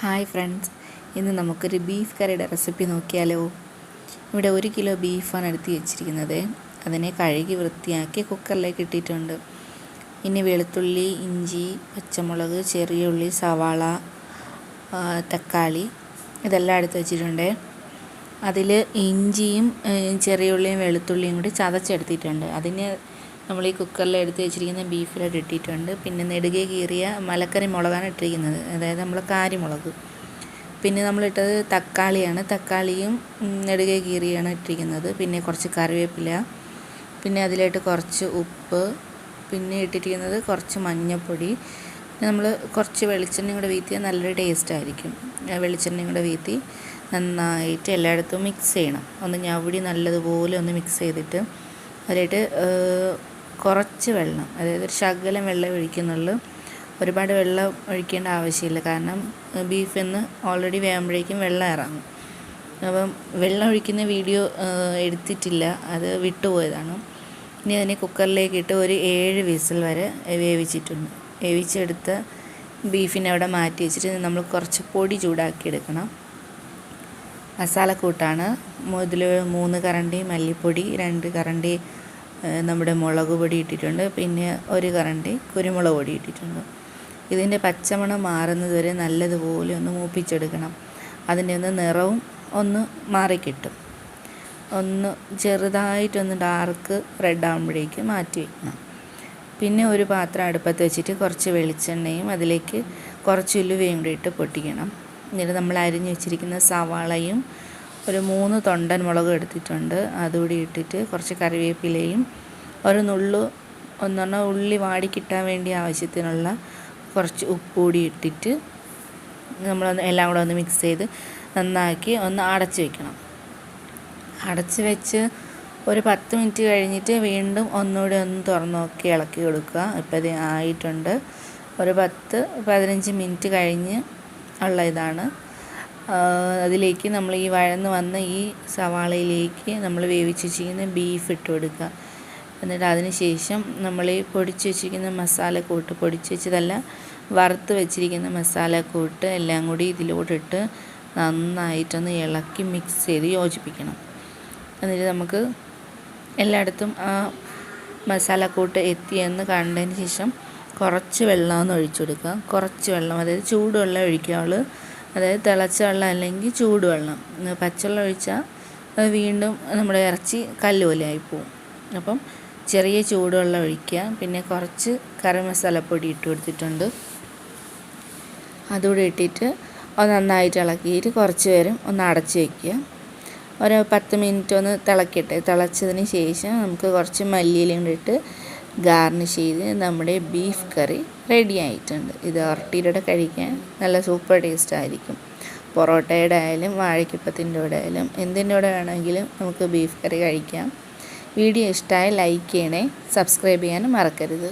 Hi friends. ഇന്ന് നമുക്കൊരു beef കറിയുടെ റെസിപ്പി നോക്കിയാലോ? ഇവിടെ ഒരു കിലോ ബീഫാണ് എടുത്ത് വെച്ചിരിക്കുന്നത്. അതിനെ കഴുകി വൃത്തിയാക്കി കുക്കറിലേക്ക് ഇട്ടിട്ടുണ്ട്. ഇനി വെളുത്തുള്ളി ഇഞ്ചി പച്ചമുളക് ചെറിയ ഉള്ളി സവാള തക്കാളി ഇതെല്ലാം എടുത്ത് വെച്ചിട്ടുണ്ട്. അതിൽ ഇഞ്ചിയും ചെറിയ ഉള്ളിയും വെളുത്തുള്ളിയും കൂടി ചതച്ചെടുത്തിട്ടുണ്ട്. അതിന് നമ്മൾ ഈ കുക്കറിൽ എടുത്ത് വെച്ചിരിക്കുന്ന ബീഫിലോട്ട് ഇട്ടിട്ടുണ്ട്. പിന്നെ നെടുകെ കീറിയ മലക്കറി മുളകാണ് ഇട്ടിരിക്കുന്നത്. അതായത് നമ്മൾ കാരിമുളക്. പിന്നെ നമ്മളിട്ടത് തക്കാളിയാണ്. തക്കാളിയും നെടുകെ കീറിയാണ് ഇട്ടിരിക്കുന്നത്. പിന്നെ കുറച്ച് കറിവേപ്പില. പിന്നെ അതിലായിട്ട് കുറച്ച് ഉപ്പ്. പിന്നെ ഇട്ടിരിക്കുന്നത് കുറച്ച് മഞ്ഞൾപ്പൊടി നമ്മൾ കുറച്ച് വെളിച്ചെണ്ണയും കൂടെ വീത്തിയാൽ നല്ലൊരു ടേസ്റ്റ് ആയിരിക്കും. വെളിച്ചെണ്ണയും കൂടെ വീത്തി നന്നായിട്ട് എല്ലായിടത്തും മിക്സ് ചെയ്യണം. ഒന്ന് ഞവടി നല്ലതുപോലെ ഒന്ന് മിക്സ് ചെയ്തിട്ട് അതിലായിട്ട് കുറച്ച് വെള്ളം അതായത് ഒരു ശകലം വെള്ളം ഒഴിക്കുന്നുള്ളൂ. ഒരുപാട് വെള്ളം ഒഴിക്കേണ്ട ആവശ്യമില്ല. കാരണം ബീഫിൽ നിന്ന് ഓൾറെഡി വേകുമ്പോഴേക്കും വെള്ളം ഇറങ്ങും. അപ്പം വെള്ളം ഒഴിക്കുന്ന വീഡിയോ എടുത്തിട്ടില്ല. അത് വിട്ടുപോയതാണ്. ഇനി അതിനെ കുക്കറിലേക്ക് ഇട്ട് ഒരു ഏഴ് വിസിൽ വരെ വേവിച്ചിട്ടുണ്ട്. വേവിച്ചെടുത്ത് ബീഫിനെ അവിടെ മാറ്റി വെച്ചിട്ട് നമ്മൾ കുറച്ച് പൊടി ചൂടാക്കി എടുക്കണം മസാലക്കൂട്ടാണ്. ഇതിൽ മൂന്ന് കറണ്ടി മല്ലിപ്പൊടി രണ്ട് കറണ്ടി നമ്മുടെ മുളക് പൊടി ഇട്ടിട്ടുണ്ട്. പിന്നെ ഒരു കറണ്ടി കുരുമുളക് പൊടി ഇട്ടിട്ടുണ്ട്. ഇതിന്റെ പച്ചമണം മാറുന്നത് വരെ നല്ലതുപോലെ ഒന്ന് മൂപ്പിച്ചെടുക്കണം. അതിന്റെ ഒന്ന് നിറവും ഒന്ന് മാറിക്കിട്ടും. ഒന്ന് ചെറുതായിട്ടൊന്ന് ഡാർക്ക് റെഡ് ആകുമ്പോഴേക്ക് മാറ്റി വയ്ക്കണം പിന്നെ ഒരു പാത്രം അടുപ്പത്ത് വെച്ചിട്ട് കുറച്ച് വെളിച്ചെണ്ണയും അതിലേക്ക് കുറച്ച് ഉലുവയും കൂടി ഇട്ട് പൊട്ടിക്കണം. എന്നിട്ട് നമ്മൾ അരിഞ്ഞു വെച്ചിരിക്കുന്ന സവാളയും ഒരു മൂന്ന് തൊണ്ടൻ മുളക് എടുത്തിട്ടുണ്ട്. അതുകൂടി ഇട്ടിട്ട് കുറച്ച് കറിവേപ്പിലയും ഒരു നുള്ളു ഒന്നെണ്ണം ഉള്ളി വാടി കിട്ടാൻ വേണ്ടി ആവശ്യത്തിനുള്ള കുറച്ച് ഉപ്പ് കൂടി ഇട്ടിട്ട് നമ്മളൊന്ന് എല്ലാം കൂടെ ഒന്ന് മിക്സ് ചെയ്ത് നന്നാക്കി ഒന്ന് അടച്ച് വെക്കണം. അടച്ച് വെച്ച് ഒരു പത്ത് മിനിറ്റ് കഴിഞ്ഞിട്ട് വീണ്ടും ഒന്നുകൂടി ഒന്ന് തുറന്ന് നോക്കി ഇളക്കി കൊടുക്കുക. ഇപ്പം ഇത് ആയിട്ടുണ്ട്. ഒരു പത്ത് പതിനഞ്ച് മിനിറ്റ് കഴിഞ്ഞ് ഉള്ള ഇതാണ്. അതിലേക്ക് നമ്മൾ ഈ വഴന്ന് വന്ന ഈ സവാളയിലേക്ക് നമ്മൾ വേവിച്ച് വെച്ചിരിക്കുന്ന ബീഫ് ഇട്ട് കൊടുക്കുക. എന്നിട്ട് അതിന് ശേഷം നമ്മൾ ഈ പൊടിച്ച് വെച്ചിരിക്കുന്ന മസാലക്കൂട്ട് പൊടിച്ച് വെച്ചതല്ല വറുത്ത് വെച്ചിരിക്കുന്ന മസാല മസാലക്കൂട്ട് എല്ലാം കൂടി ഇതിലോട്ടിട്ട് നന്നായിട്ടൊന്ന് ഇളക്കി മിക്സ് ചെയ്ത് യോജിപ്പിക്കണം. എന്നിട്ട് നമുക്ക് എല്ലായിടത്തും ആ മസാല മസാലക്കൂട്ട് എത്തിയെന്ന് കണ്ടതിന് ശേഷം കുറച്ച് വെള്ളം ഒന്ന് ഒഴിച്ചു കൊടുക്കുക. കുറച്ച് വെള്ളം അതായത് ചൂടുവെള്ളം ഒഴിക്കാവുള്ളൂ അതായത് തിളച്ച വെള്ളം അല്ലെങ്കിൽ ചൂടുവെള്ളം. പച്ചവെള്ളം ഒഴിച്ചാൽ വീണ്ടും നമ്മുടെ ഇറച്ചി കല്ല് പോലെ ആയിപ്പോവും അപ്പം ചെറിയ ചൂടുവെള്ളം ഒഴിക്കുക. പിന്നെ കുറച്ച് കറി മസാലപ്പൊടി ഇട്ട് കൊടുത്തിട്ടുണ്ട്. അതുകൂടി ഇട്ടിട്ട് അത് നന്നായിട്ട് ഇളക്കിയിട്ട് കുറച്ച് നേരം ഒന്ന് അടച്ച് വയ്ക്കുക ഒരു പത്ത് മിനിറ്റ് ഒന്ന് തിളക്കട്ടെ. തിളച്ചതിന് ശേഷം നമുക്ക് കുറച്ച് മല്ലിയിലും ഇട്ട് ഗാർണിഷ് ചെയ്ത് നമ്മുടെ ബീഫ് കറി റെഡി ആയിട്ടുണ്ട്. ഇത് ഒറട്ടിയുടെ കഴിക്കാൻ നല്ല സൂപ്പർ ടേസ്റ്റ് ആയിരിക്കും. പൊറോട്ടയുടെ ആയാലും വാഴയ്ക്കപ്പത്തിന്റെ കൂടെ ആയാലും എന്തിന്റെ കൂടെ വേണമെങ്കിലും നമുക്ക് ബീഫ് കറി കഴിക്കാം. വീഡിയോ ഇഷ്ടമായി ലൈക്ക് ചെയ്യണേ സബ്സ്ക്രൈബ് ചെയ്യാനും മറക്കരുത്.